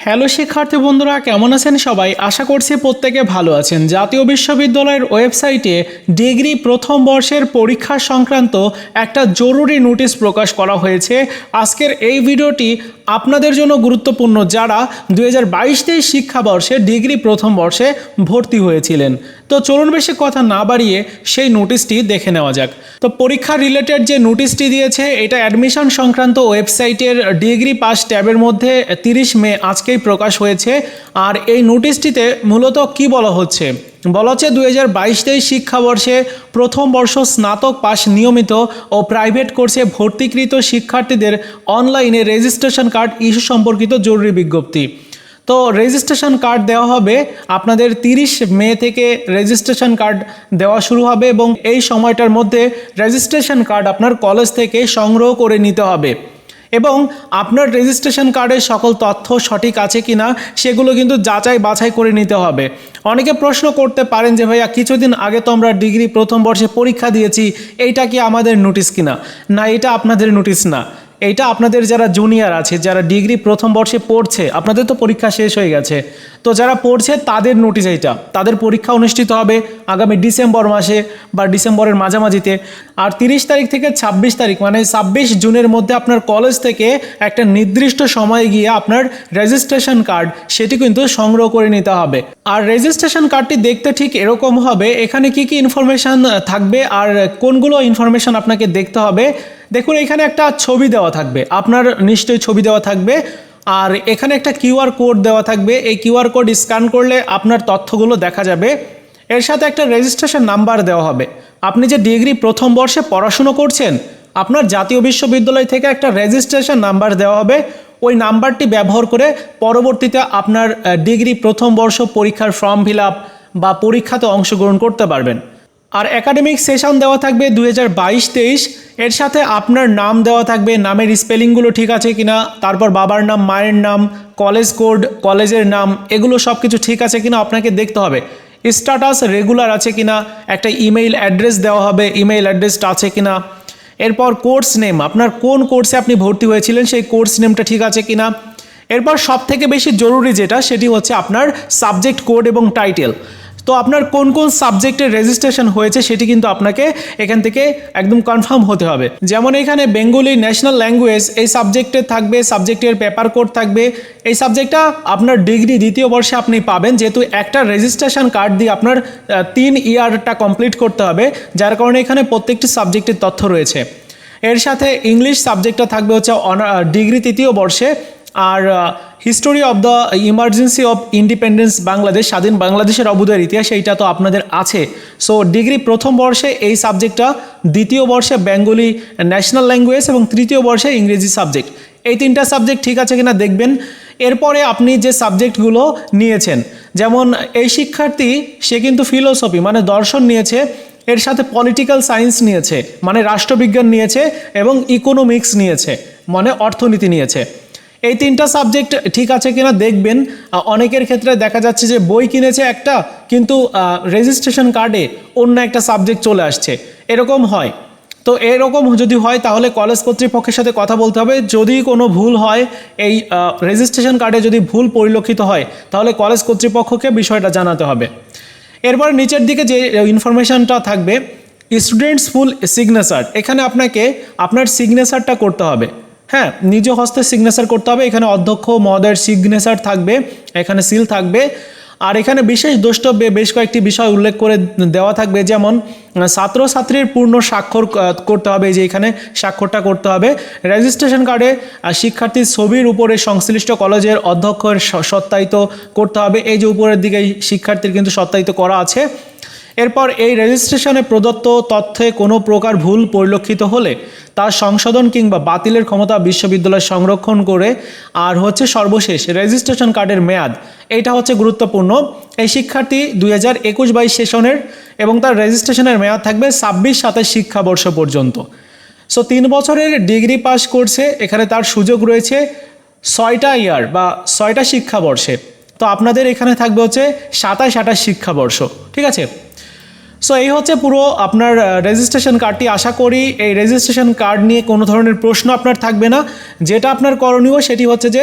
Hello শিক্ষার্থী বন্ধুরা, কেমন আছেন সবাই? আশা করছি প্রত্যেকে ভালো আছেন। জাতীয় বিশ্ববিদ্যালয়ের ওয়েবসাইটে ডিগ্রি প্রথম বর্ষের পরীক্ষা সংক্রান্ত একটা জরুরি নোটিশ প্রকাশ করা হয়েছে। আজকের এই ভিডিওটি আপনাদের জন্য গুরুত্বপূর্ণ যারা দু হাজার বাইশ শিক্ষাবর্ষে ডিগ্রি প্রথম বর্ষে ভর্তি হয়েছিলেন। তো চলুন বেশি কথা না বাড়িয়ে সেই নোটিশটি দেখে নেওয়া যাক। তো পরীক্ষা রিলেটেড যে নোটিশটি দিয়েছে, এটা অ্যাডমিশন সংক্রান্ত ওয়েবসাইটের ডিগ্রি পাস ট্যাবের মধ্যে তিরিশ মে আজকেই প্রকাশ হয়েছে। আর এই নোটিশটিতে মূলত কি বলা হচ্ছে? বলা হচ্ছে দুই হাজার বাইশ তেইশ শিক্ষাবর্ষে প্রথম বর্ষ স্নাতক পাস নিয়মিত ও প্রাইভেট কোর্সে ভর্তিকৃত শিক্ষার্থীদের অনলাইনে রেজিস্ট্রেশন কার্ড ইস্যু সম্পর্কিত জরুরি বিজ্ঞপ্তি। তো রেজিস্ট্রেশন কার্ড দেওয়া হবে। আপনাদের তিরিশ মে থেকে রেজিস্ট্রেশন কার্ড দেওয়া শুরু হবে এবং এই সময়টার মধ্যে রেজিস্ট্রেশন কার্ড আপনার কলেজ থেকে সংগ্রহ করে নিতে হবে। এবং আপনার রেজিস্ট্রেশন কার্ডের সকল তথ্য সঠিক আছে কি না সেগুলো কিন্তু যাচাই বাছাই করে নিতে হবে। অনেকে প্রশ্ন করতে পারেন যে, ভাইয়া, কিছুদিন আগে তো আমরা ডিগ্রি প্রথম বর্ষে পরীক্ষা দিয়েছি, এইটা কি আমাদের নোটিশ কিনা? না, এটা আপনাদের নোটিশ না। এইটা আপনাদের যারা জুনিয়র আছে, যারা ডিগ্রি প্রথম বর্ষে পড়ছে, আপনাদের তো পরীক্ষা শেষ হয়ে গেছে। তো যারা পড়ছে, তাদের নোটিশ এইটা। তাদের পরীক্ষা অনুষ্ঠিত হবে আগামী ডিসেম্বর মাসে বা ডিসেম্বরের মাঝামাঝিতে। আর তিরিশ তারিখ থেকে ছাব্বিশ তারিখ মানে ছাব্বিশ জুনের মধ্যে আপনার কলেজ থেকে একটা নির্দিষ্ট সময়ে গিয়ে আপনার রেজিস্ট্রেশন কার্ড সেটি কিন্তু সংগ্রহ করে নিতে হবে। আর রেজিস্ট্রেশন কার্ডটি দেখতে ঠিক এরকম হবে, এখানে কি কি ইনফরমেশান থাকবে আর কোনগুলো ইনফরমেশান আপনাকে দেখতে হবে দেখুন, এখানে একটা ছবি দেওয়া থাকবে। আপনার নিশ্চয়ই ছবি দেওয়া থাকবে। আর এখানে একটা কিউআর কোড দেওয়া থাকবে। এই কিউআর কোড স্ক্যান করলে আপনার তথ্যগুলো দেখা যাবে। এর সাথে একটা রেজিস্ট্রেশন নাম্বার দেওয়া হবে। আপনি যে ডিগ্রি প্রথম বর্ষে পড়াশুনো করছেন, আপনার জাতীয় বিশ্ববিদ্যালয় থেকে একটা রেজিস্ট্রেশন নাম্বার দেওয়া হবে। ওই নাম্বারটি ব্যবহার করে পরবর্তীতে আপনার ডিগ্রি প্রথম বর্ষ পরীক্ষার ফর্ম ফিল বা পরীক্ষাতে অংশগ্রহণ করতে পারবেন। আর একাডেমিক সেশন দেওয়া থাকবে দু হাজার বাইশ তেইশ। এর সাথে আপনার নাম দেওয়া থাকবে, নামের স্পেলিংগুলো ঠিক আছে কিনা, তারপর বাবার নাম, মায়ের নাম কলেজ কোড কলেজের নাম, এগুলো সব কিছু ঠিক আছে কিনা আপনাকে দেখতে হবে। স্ট্যাটাস রেগুলার আছে কিনা, একটা ইমেইল অ্যাড্রেস দেওয়া হবে ইমেইল অ্যাড্রেসটা আছে কিনা। এরপর কোর্স নেম আপনার কোন কোর্সে আপনি ভর্তি হয়েছিলেন, সেই কোর্স নেমটা ঠিক আছে কিনা। এরপর সব থেকে বেশি জরুরি যেটা, সেটি হচ্ছে আপনার সাবজেক্ট কোড এবং টাইটেল তো আপনার কোন কোন সাবজেক্টের রেজিস্ট্রেশন হয়েছে সেটি কিন্তু আপনাকে এখান থেকে একদম কনফার্ম হতে হবে। যেমন এখানে বেঙ্গলি ন্যাশনাল ল্যাঙ্গুয়েজ এই সাবজেক্টে থাকবে সাবজেক্টের পেপার কোড থাকবে। এই সাবজেক্টটা আপনার ডিগ্রি দ্বিতীয় বর্ষে আপনি পাবেন, যেহেতু একটা রেজিস্ট্রেশন কার্ড দিয়ে আপনার তিন ইয়ারটা কমপ্লিট করতে হবে, যার কারণে এখানে প্রত্যেকটি সাবজেক্টের তথ্য রয়েছে। এর সাথে ইংলিশ সাবজেক্টটা থাকবে হচ্ছে ডিগ্রি তৃতীয় বর্ষে। আর history of the emergency of independence Bangladesh স্বাধীন বাংলাদেশের অবুদের ইতিহাস এইটা তো আপনাদের আছে। সো ডিগ্রি প্রথম বর্ষে এই সাবজেক্টটা দ্বিতীয় বর্ষে বেঙ্গলি ন্যাশনাল ল্যাঙ্গুয়েজ এবং তৃতীয় বর্ষে ইংরেজি সাবজেক্ট এই তিনটা সাবজেক্ট ঠিক আছে কিনা দেখবেন। এরপরে আপনি যে সাবজেক্টগুলো নিয়েছেন, যেমন এই শিক্ষার্থী, সে কিন্তু ফিলোসফি মানে দর্শন নিয়েছে, এর সাথে পলিটিক্যাল সায়েন্স নিয়েছে মানে রাষ্ট্রবিজ্ঞান নিয়েছে এবং ইকোনমিক্স নিয়েছে মানে অর্থনীতি নিয়েছে। এই তিনটা সাবজেক্ট ঠিক আছে কিনা দেখবেন। অনেকের ক্ষেত্রে দেখা যাচ্ছে যে বই কিনেছে একটা, কিন্তু রেজিস্ট্রেশন কার্ডে অন্য একটা সাবজেক্ট চলে আসছে। এরকম হয়। তো এরকম যদি হয়, তাহলে কলেজ কর্তৃপক্ষের সাথে কথা বলতে হবে। যদি কোনো ভুল হয়, এই রেজিস্ট্রেশন কার্ডে যদি ভুল পরিলক্ষিত হয়, তাহলে কলেজ কর্তৃপক্ষকে বিষয়টা জানাতে হবে। এরপর নিচের দিকে যে ইনফরমেশনটা থাকবে স্টুডেন্টস ফুল সিগনেচার এখানে আপনাকে আপনার সিগনেচারটা করতে হবে। হ্যাঁ নিজ হস্তে সিগনেচার করতে হবে। এখানে অধ্যক্ষ, মহোদয়ের সিগনেচার থাকবে, এখানে সিল থাকবে। আর এখানে বিশেষ দ্রষ্টব্যে বেশ কয়েকটি বিষয় উল্লেখ করে দেওয়া থাকবে, যেমন ছাত্রছাত্রীর পূর্ণ স্বাক্ষর করতে হবে যে এখানে স্বাক্ষরটা করতে হবে। রেজিস্ট্রেশন কার্ডে শিক্ষার্থীর ছবির উপরে সংশ্লিষ্ট কলেজের অধ্যক্ষের সত্যায়িত করতে হবে। এই যে উপরের দিকে শিক্ষার্থীর কিন্তু সত্যায়িত করা আছে। এরপর এই রেজিস্ট্রেশনে প্রদত্ত তথ্যে কোনো প্রকার ভুল পরিলক্ষিত হলে তার সংশোধন কিংবা বাতিলের ক্ষমতা বিশ্ববিদ্যালয় সংরক্ষণ করে আর হচ্ছে সর্বশেষ রেজিস্ট্রেশন কার্ডের মেয়াদ। এইটা হচ্ছে গুরুত্বপূর্ণ। এই শিক্ষার্থী দুই হাজার একুশ বাইশ সেশনের এবং তার রেজিস্ট্রেশনের মেয়াদ থাকবে ছাব্বিশ সাতাশ শিক্ষাবর্ষ পর্যন্ত। সো তিন বছরের ডিগ্রি পাস করছে। এখানে তার সুযোগ রয়েছে ছয়টা ইয়ার বা ছয়টা শিক্ষাবর্ষে। তো আপনাদের এখানে থাকবে হচ্ছে সাতাশ আঠাশ শিক্ষাবর্ষ, ঠিক আছে? সো এই হচ্ছে পুরো আপনার রেজিস্ট্রেশন কার্ডটি আশা করি এই রেজিস্ট্রেশন কার্ড নিয়ে কোনো ধরনের প্রশ্ন আপনার থাকবে না। যেটা আপনার করণীয় সেটি হচ্ছে যে,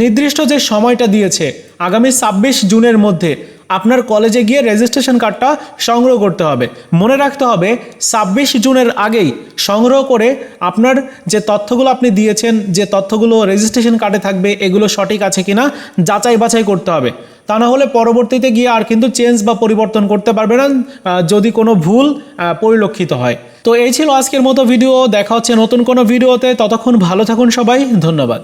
নির্দিষ্ট যে সময়টা দিয়েছে, আগামী ছাব্বিশ জুনের মধ্যে আপনার কলেজে গিয়ে রেজিস্ট্রেশন কার্ডটা সংগ্রহ করতে হবে। মনে রাখতে হবে, ছাব্বিশ জুনের আগেই সংগ্রহ করে আপনার যে তথ্যগুলো আপনি দিয়েছেন, যে তথ্যগুলো রেজিস্ট্রেশন কার্ডে থাকবে, এগুলো সঠিক আছে কিনা যাচাই বাছাই করতে হবে। তা না হলে পরবর্তীতে গিয়ে আর কিন্তু চেঞ্জ বা পরিবর্তন করতে পারবে না যদি কোনো ভুল পরিলক্ষিত হয়। তো এই ছিল আজকের মতো ভিডিও, দেখা হচ্ছে নতুন কোনো ভিডিওতে, ততক্ষণ ভালো থাকুন সবাই, ধন্যবাদ।